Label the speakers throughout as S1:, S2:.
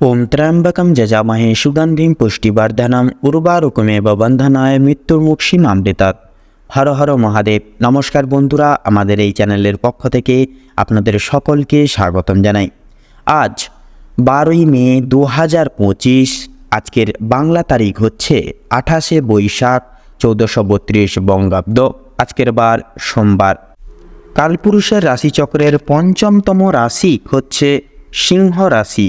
S1: ওম ত্র্যম্বকম যজামহে সুগন্ধিম পুষ্টিবর্ধনম উর্বারুকমেব বন্ধনায় মৃত্যুর্মুক্ষীমামৃতাৎ হর হর মহাদেব, নমস্কার বন্ধুরা, আমাদের এই চ্যানেলের পক্ষ থেকে আপনাদের সকলকে স্বাগতম জানাই। আজ বারোই মে দু হাজার পঁচিশ, আজকের বাংলা তারিখ হচ্ছে আঠাশে বৈশাখ চৌদ্দশো বত্রিশ বঙ্গাব্দ, আজকের বার সোমবার। কালপুরুষের রাশিচক্রের পঞ্চমতম রাশি হচ্ছে সিংহ রাশি।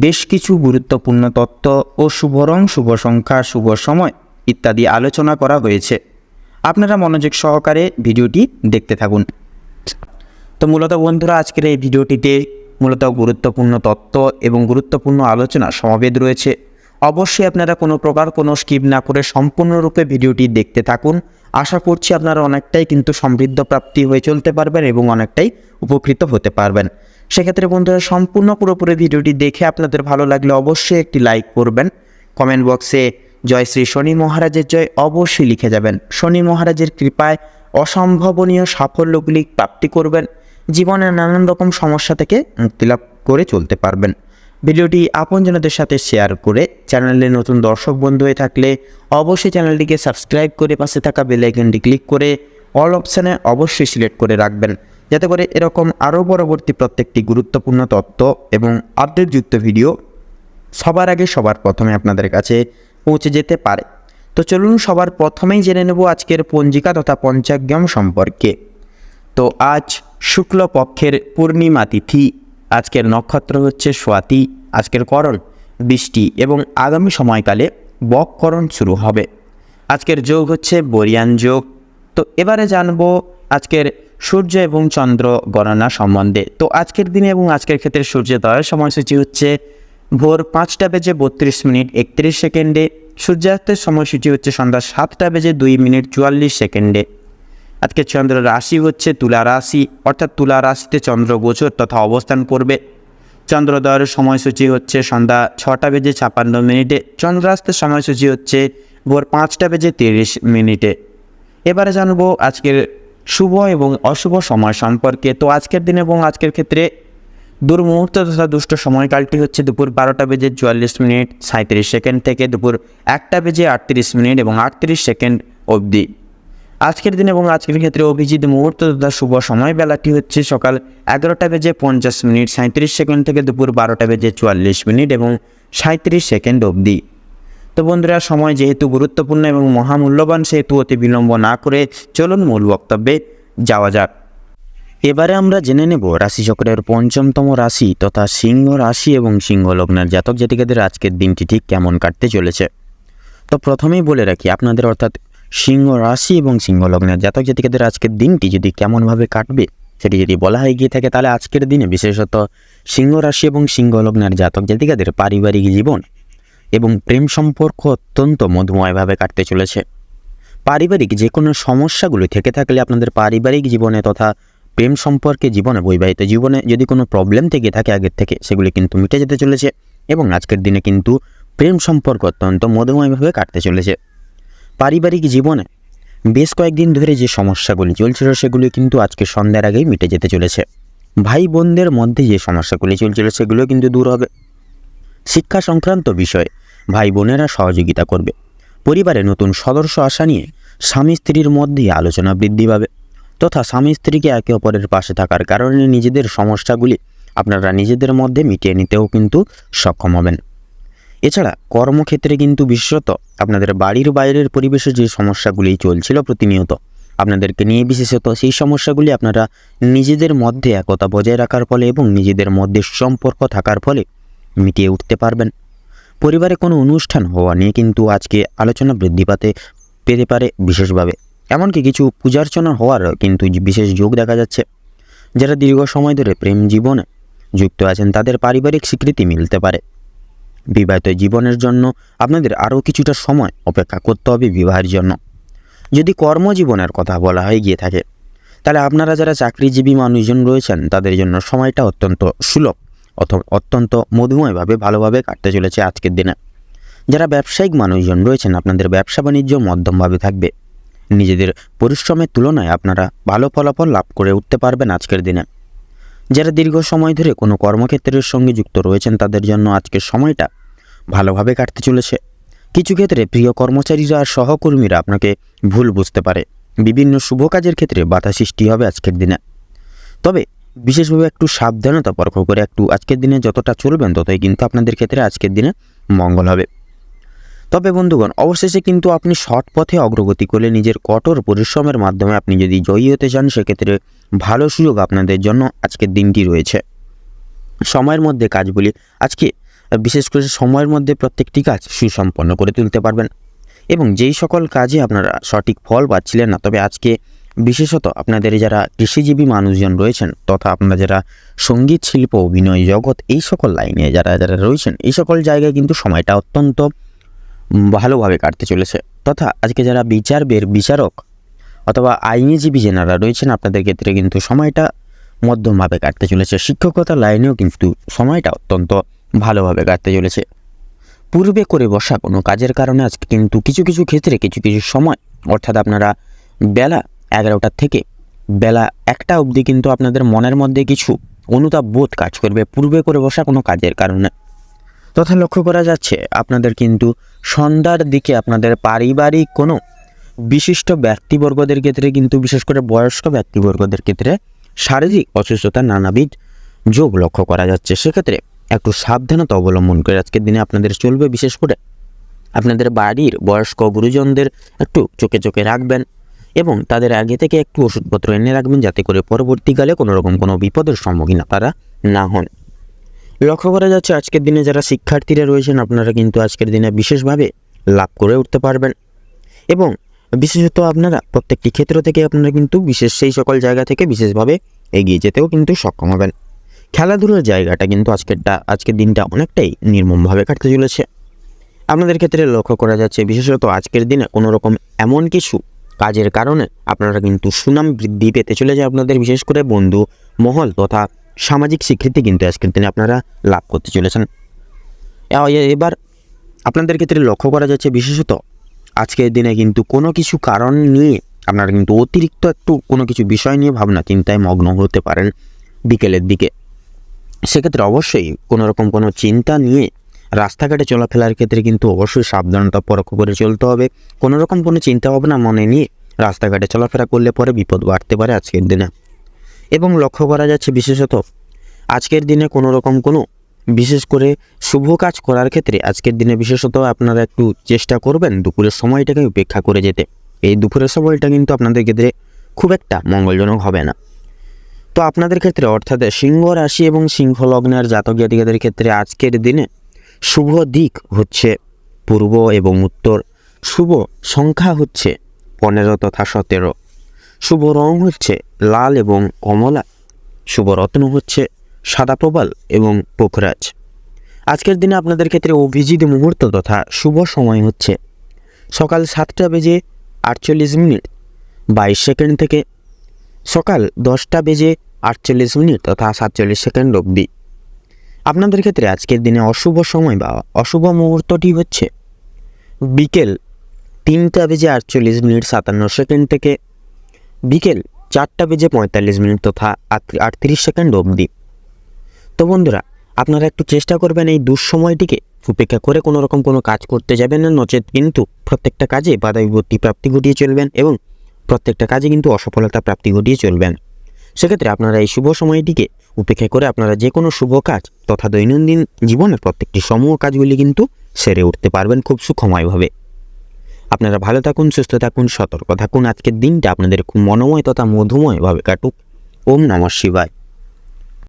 S1: বেশ কিছু গুরুত্বপূর্ণ তত্ত্ব ও শুভ রং শুভ সংখ্যা, শুভ সময় ইত্যাদি আলোচনা করা হয়েছে। আপনারা মনোযোগ সহকারে ভিডিওটি দেখতে থাকুন। তো মূলত বন্ধুরা, আজকের এই ভিডিওটিতে মূলত গুরুত্বপূর্ণ তত্ত্ব এবং গুরুত্বপূর্ণ আলোচনা সমাবেদ রয়েছে। অবশ্যই আপনারা কোনো প্রকার কোনো স্কিপ না করে সম্পূর্ণরূপে ভিডিওটি দেখতে থাকুন। আশা করছি আপনারা অনেকটাই কিন্তু সমৃদ্ধ প্রাপ্তি হয়ে চলতে পারবেন এবং অনেকটাই উপকৃত হতে পারবেন। সেক্ষেত্রে বন্ধুরা, সম্পূর্ণ পুরোপুরি ভিডিওটি দেখে আপনাদের ভালো লাগলে অবশ্যই একটি লাইক করবেন। কমেন্ট বক্সে জয় শ্রী শনি মহারাজের জয় অবশ্যই লিখে যাবেন। শনি মহারাজের কৃপায় অসম্ভবনীয় সাফল্যগুলি প্রাপ্তি করবেন। জীবনের নানান রকম সমস্যা থেকে মুক্তিলাভ করে চলতে পারবেন। ভিডিওটি আপনজনদের সাথে শেয়ার করে চ্যানেলে নতুন দর্শক বন্ধু হয়ে থাকলে অবশ্যই চ্যানেলটিকে সাবস্ক্রাইব করে পাশে থাকা বেল আইকনটি ক্লিক করে অল অপশানে অবশ্যই সিলেক্ট করে রাখবেন। যাতে করে এরকম আরও পরবর্তী প্রত্যেকটি গুরুত্বপূর্ণ তথ্য এবং আপডেটযুক্ত ভিডিও সবার আগে সবার প্রথমে আপনাদের কাছে পৌঁছে যেতে পারে। তো চলুন সবার প্রথমেই জেনে নেব আজকের পঞ্জিকা তথা পঞ্চাগ্রাম সম্পর্কে। তো আজ শুক্লপক্ষের পূর্ণিমা তিথি, আজকের নক্ষত্র হচ্ছে স্বাতি আজকের করণ বৃষ্টি এবং আগামী সময়কালে বককরণ শুরু হবে। আজকের যোগ হচ্ছে বরিয়ান যোগ। তো এবারে জানব আজকের সূর্য এবং চন্দ্র গণনা সম্বন্ধে। তো আজকের দিনে এবং আজকের ক্ষেত্রে সূর্যোদয়ের সময়সূচি হচ্ছে ভোর পাঁচটা বেজে বত্রিশ মিনিট একত্রিশ সেকেন্ডে। সূর্যাস্তের সময়সূচি হচ্ছে সন্ধ্যা সাতটা বেজে দুই মিনিট চুয়াল্লিশ সেকেন্ডে। আজকে চন্দ্র রাশি হচ্ছে তুলা রাশি, অর্থাৎ তুলা রাশিতে চন্দ্র গোচর তথা অবস্থান করবে। চন্দ্রোদয়ের সময়সূচি হচ্ছে সন্ধ্যা ছটা বেজে ছাপান্ন মিনিটে। চন্দ্রাস্তের সময়সূচি হচ্ছে ভোর পাঁচটা বেজে তিরিশ মিনিটে। এবারে জানব আজকের শুভ এবং অশুভ সময় সম্পর্কে। তো আজকের দিন এবং আজকের ক্ষেত্রে দুর্মুহূর্ত তথা দুষ্ট সময়কালটি হচ্ছে দুপুর বারোটা বেজে চুয়াল্লিশ মিনিট সাঁত্রিশ সেকেন্ড থেকে দুপুর একটা বেজে আটত্রিশ মিনিট এবং আটত্রিশ সেকেন্ড অবধি। আজকের দিন এবং আজকের ক্ষেত্রে অভিজিৎ মুহূর্ত তথা শুভ সময় বেলাটি হচ্ছে সকাল এগারোটা বেজে পঞ্চাশ মিনিট সাঁত্রিশ সেকেন্ড থেকে দুপুর বারোটা বেজে চুয়াল্লিশ মিনিট এবং সাঁত্রিশ সেকেন্ড অবধি। তো বন্ধুরা, সময় যেহেতু গুরুত্বপূর্ণ এবং মহামূল্যবান, সেহেতু অতি বিলম্ব না করে চলুন মূল বক্তব্যে যাওয়া যাক। এবারে আমরা জেনে নেব রাশিচক্রের পঞ্চমতম রাশি তথা সিংহ রাশি এবং সিংহ লগ্নের জাতক জাতিকাদের আজকের দিনটি ঠিক কেমন কাটতে চলেছে। তো প্রথমেই বলে রাখি, আপনাদের অর্থাৎ সিংহ রাশি এবং সিংহ লগ্নের জাতক জাতিকাদের আজকের দিনটি যদি কেমনভাবে কাটবে, সেটি যদি বলা হয়ে গিয়ে থাকে, তাহলে আজকের দিনে বিশেষত সিংহ রাশি এবং সিংহ লগ্নের জাতক জাতিকাদের পারিবারিক জীবন এবং প্রেম সম্পর্ক অত্যন্ত মধুময়ভাবে কাটতে চলেছে। পারিবারিক যে কোনো সমস্যাগুলো থেকে থাকলে আপনাদের পারিবারিক জীবনে তথা প্রেম সম্পর্কে জীবনে, বৈবাহিত জীবনে যদি কোনো প্রবলেম থেকে থাকে আগের থেকে, সেগুলি কিন্তু মিটে যেতে চলেছে এবং আজকের দিনে কিন্তু প্রেম সম্পর্ক অত্যন্ত মধুময়ভাবে কাটতে চলেছে। পারিবারিক জীবনে বেশ কয়েকদিন ধরে যে সমস্যাগুলি চলছিল, সেগুলি কিন্তু আজকে সন্ধ্যার আগেই মিটে যেতে চলেছে। ভাই বোনদের মধ্যে যে সমস্যাগুলি চলছিল, সেগুলো কিন্তু দূর হবে। শিক্ষা সংক্রান্ত বিষয়ে ভাই বোনেরা সহযোগিতা করবে। পরিবারে নতুন সদস্য আসা নিয়ে স্বামী স্ত্রীর মধ্যে আলোচনা বৃদ্ধি পাবে তথা স্বামী স্ত্রীকে একে অপরের পাশে থাকার কারণে নিজেদের সমস্যাগুলি আপনারা নিজেদের মধ্যে মিটিয়ে নিতেও কিন্তু সক্ষম হবেন। এছাড়া কর্মক্ষেত্রে কিন্তু বিশেষত আপনাদের বাড়ির বাইরের পরিবেশে যে সমস্যাগুলি চলছিল প্রতিনিয়ত, আপনাদেরকে নিয়ে বিশেষত সেই সমস্যাগুলি আপনারা নিজেদের মধ্যে একতা বজায় রাখার ফলে এবং নিজেদের মধ্যে সম্পর্ক থাকার ফলে মিটিয়ে উঠতে পারবেন। পরিবারে কোনো অনুষ্ঠান হওয়া নিয়ে কিন্তু আজকে আলোচনা বৃদ্ধি পাতে পেতে পারে বিশেষভাবে। এমনকি কিছু পূজার্চনা হওয়ার কিন্তু বিশেষ যোগ দেখা যাচ্ছে। যারা দীর্ঘ সময় ধরে প্রেম জীবনে যুক্ত আছেন, তাদের পারিবারিক স্বীকৃতি মিলতে পারে। বিবাহিত জীবনের জন্য আপনাদের আরও কিছুটা সময় অপেক্ষা করতে হবে বিবাহের জন্য। যদি কর্মজীবনের কথা বলা হয়ে, গিয়ে থাকে, তাহলে আপনারা যারা চাকরিজীবী মানুষজন রয়েছেন, তাদের জন্য সময়টা অত্যন্ত সুলভ। অত্যন্ত মধুময়ভাবে ভালোভাবে কাটতে চলেছে আজকের দিনে। যারা ব্যবসায়িক মানুষজন রয়েছেন, আপনাদের ব্যবসা বাণিজ্য মধ্যমভাবে থাকবে। নিজেদের পরিশ্রমের তুলনায় আপনারা ভালো ফলাফল লাভ করে উঠতে পারবেন আজকের দিনে। যারা দীর্ঘ সময় ধরে কোনো কর্মক্ষেত্রের সঙ্গে যুক্ত রয়েছেন, তাদের জন্য আজকের সময়টা ভালোভাবে কাটতে চলেছে। কিছু ক্ষেত্রে প্রিয় কর্মচারীরা আর সহকর্মীরা আপনাকে ভুল বুঝতে পারে। বিভিন্ন শুভ কাজের ক্ষেত্রে বাধা সৃষ্টি হবে আজকের দিনে। তবে বিশেষভাবে একটু সাবধানতা পরখ করে, একটু আজকের দিনে যতটা চলবেন ততই কিন্তু আপনাদের ক্ষেত্রে আজকের দিনে মঙ্গল হবে। তবে বন্ধুগণ, অবশেষে কিন্তু আপনি সৎ পথে অগ্রগতি করলে নিজের কঠোর পরিশ্রমের মাধ্যমে আপনি যদি জয়ী হতে চান, সেক্ষেত্রে ভালো সুযোগ আপনাদের জন্য আজকের দিনটি রয়েছে। সময়ের মধ্যে কাজগুলি আজকে, বিশেষ করে সময়ের মধ্যে প্রত্যেকটি কাজ সুসম্পন্ন করে তুলতে পারবেন। এবং যেই সকল কাজে আপনারা সঠিক ফল পাচ্ছিলেন না, তবে আজকে বিশেষত আপনাদের যারা কৃষিজীবী মানুষজন রয়েছেন তথা আপনারা যারা সংগীত, শিল্প, অভিনয়, জগৎ এই সকল লাইনে যারা যারা রয়েছেন, এই সকল জায়গায় কিন্তু সময়টা অত্যন্ত ভালোভাবে কাটতে চলেছে। তথা আজকে যারা বিচার বের বিচারক অথবা আইনজীবী যেনারা রয়েছেন, আপনাদের ক্ষেত্রে কিন্তু সময়টা মধ্যমভাবে কাটতে চলেছে। শিক্ষকতা লাইনেও কিন্তু সময়টা অত্যন্ত ভালোভাবে কাটতে চলেছে। পূর্বে করে বসা কোনো কাজের কারণে আজকে কিন্তু কিছু কিছু ক্ষেত্রে কিছু কিছু সময়, অর্থাৎ আপনারা বেলা এগারোটার থেকে বেলা একটা অবধি কিন্তু আপনাদের মনের মধ্যে কিছু অনুতাপ বোধ কাজ করবে, পূর্বে করে বসা কোনো কাজের কারণে। তথা লক্ষ্য করা যাচ্ছে, আপনাদের কিন্তু সন্ধ্যার দিকে আপনাদের পারিবারিক কোনো বিশিষ্ট ব্যক্তিবর্গদের ক্ষেত্রে কিন্তু, বিশেষ করে বয়স্ক ব্যক্তিবর্গদের ক্ষেত্রে শারীরিক অসুস্থতার নানাবিধ যোগ লক্ষ্য করা যাচ্ছে। সেক্ষেত্রে একটু সাবধানতা অবলম্বন করে আজকের দিনে আপনাদের চলবে। বিশেষ করে আপনাদের বাড়ির বয়স্ক গুরুজনদের একটু চোখে চোখে রাখবেন। এবং তাদের আগে থেকে একটু ওষুধপত্র এনে রাখবেন যাতে করে পরবর্তীকালে কোনো রকম কোনো বিপদের সম্মুখীন তারা না হন। লক্ষ্য করা যাচ্ছে আজকের দিনে যারা শিক্ষার্থীরা রয়েছেন, আপনারা কিন্তু আজকের দিনে বিশেষভাবে লাভ করে উঠতে পারবেন। এবং বিশেষত আপনারা প্রত্যেকটি ক্ষেত্র থেকে আপনারা কিন্তু বিশেষ সেই সকল জায়গা থেকে বিশেষভাবে এগিয়ে যেতেও কিন্তু সক্ষম হবেন। খেলাধুলার জায়গাটা কিন্তু আজকেরটা, আজকের দিনটা অনেকটাই নির্মমভাবে কাটতে চলেছে। আপনাদের ক্ষেত্রে লক্ষ্য করা যাচ্ছে বিশেষত আজকের দিনে কোনো রকম এমন কিছু কাজের কারণে আপনারা কিন্তু সুনাম বৃদ্ধি পেতে চলেছে আপনাদের, বিশেষ করে বন্ধু মহল তথা সামাজিক স্বীকৃতি কিন্তু আজকের দিনে আপনারা লাভ করতে চলেছেন। এবার আপনাদের ক্ষেত্রে লক্ষ্য করা যাচ্ছে বিশেষত আজকের দিনে কিন্তু কোনো কিছু কারণ নিয়ে আপনারা কিন্তু অতিরিক্ত একটু কোনো কিছু বিষয় নিয়ে ভাবনা চিন্তায় মগ্ন হতে পারেন বিকেলের দিকে। সেক্ষেত্রে অবশ্যই কোনো রকম কোনো চিন্তা নিয়ে রাস্তাঘাটে চলাফেরার ক্ষেত্রে কিন্তু অবশ্যই সাবধানতা পরখ করে চলতে হবে। কোনো রকম কোনো চিন্তা ভাবনা মনে নিয়ে রাস্তাঘাটে চলাফেরা করলে পরে বিপদ বাড়তে পারে আজকের দিনে। এবং লক্ষ্য করা যাচ্ছে বিশেষত আজকের দিনে কোনো রকম কোনো বিশেষ করে শুভ কাজ করার ক্ষেত্রে আজকের দিনে বিশেষত আপনারা একটু চেষ্টা করবেন দুপুরের সময়টাকে উপেক্ষা করে যেতে। এই দুপুরের সময়টা কিন্তু আপনাদের ক্ষেত্রে খুব একটা মঙ্গলজনক হবে না। তো আপনাদের ক্ষেত্রে অর্থাৎ সিংহ রাশি এবং সিংহ লগ্নের জাতক জাতিকাদের ক্ষেত্রে আজকের দিনে শুভ দিক হচ্ছে পূর্ব এবং উত্তর। শুভ সংখ্যা হচ্ছে পনেরো তথা সতেরো। শুভ রং হচ্ছে লাল এবং কমলা। শুভ রত্ন হচ্ছে সাদা প্রবাল এবং পোখরাজ। আজকের দিনে আপনাদের ক্ষেত্রে অভিজিৎ মুহূর্ত তথা শুভ সময় হচ্ছে সকাল সাতটা বেজে আটচল্লিশ মিনিট, বাইশ সেকেন্ড থেকে সকাল দশটা বেজে আটচল্লিশ মিনিট তথা সাতচল্লিশ সেকেন্ড অবধি। আপনাদের ক্ষেত্রে আজকের দিনে অশুভ সময় বা অশুভ মুহূর্তটি হচ্ছে বিকেল তিনটা বেজে আটচল্লিশ মিনিট সাতান্ন সেকেন্ড থেকে বিকেল চারটা বেজে পঁয়তাল্লিশ মিনিট তথা আট- আটত্রিশ সেকেন্ড অবধি। তো বন্ধুরা, আপনারা একটু চেষ্টা করবেন এই দুঃসময়টিকে উপেক্ষা করে কোনো রকম কোনো কাজ করতে যাবেন না, নচেত কিন্তু প্রত্যেকটা কাজে বাধা বিপত্তি প্রাপ্তি ঘটিয়ে চলবেন এবং প্রত্যেকটা কাজে কিন্তু অসফলতা প্রাপ্তি ঘটিয়ে চলবেন। সেক্ষেত্রে আপনারা এই শুভ সময়টিকে উপেক্ষা করে আপনারা যে কোনো শুভ কাজ তথা দৈনন্দিন জীবনের প্রত্যেকটি সমূহ কাজগুলি কিন্তু সেরে উঠতে পারবেন খুব সুখময়ভাবে। আপনারা ভালো থাকুন, সুস্থ থাকুন, সতর্ক থাকুন। আজকের দিনটা আপনাদের খুব মনোময় তথা মধুময়ভাবে কাটুক। ওম নমঃ শিবায়।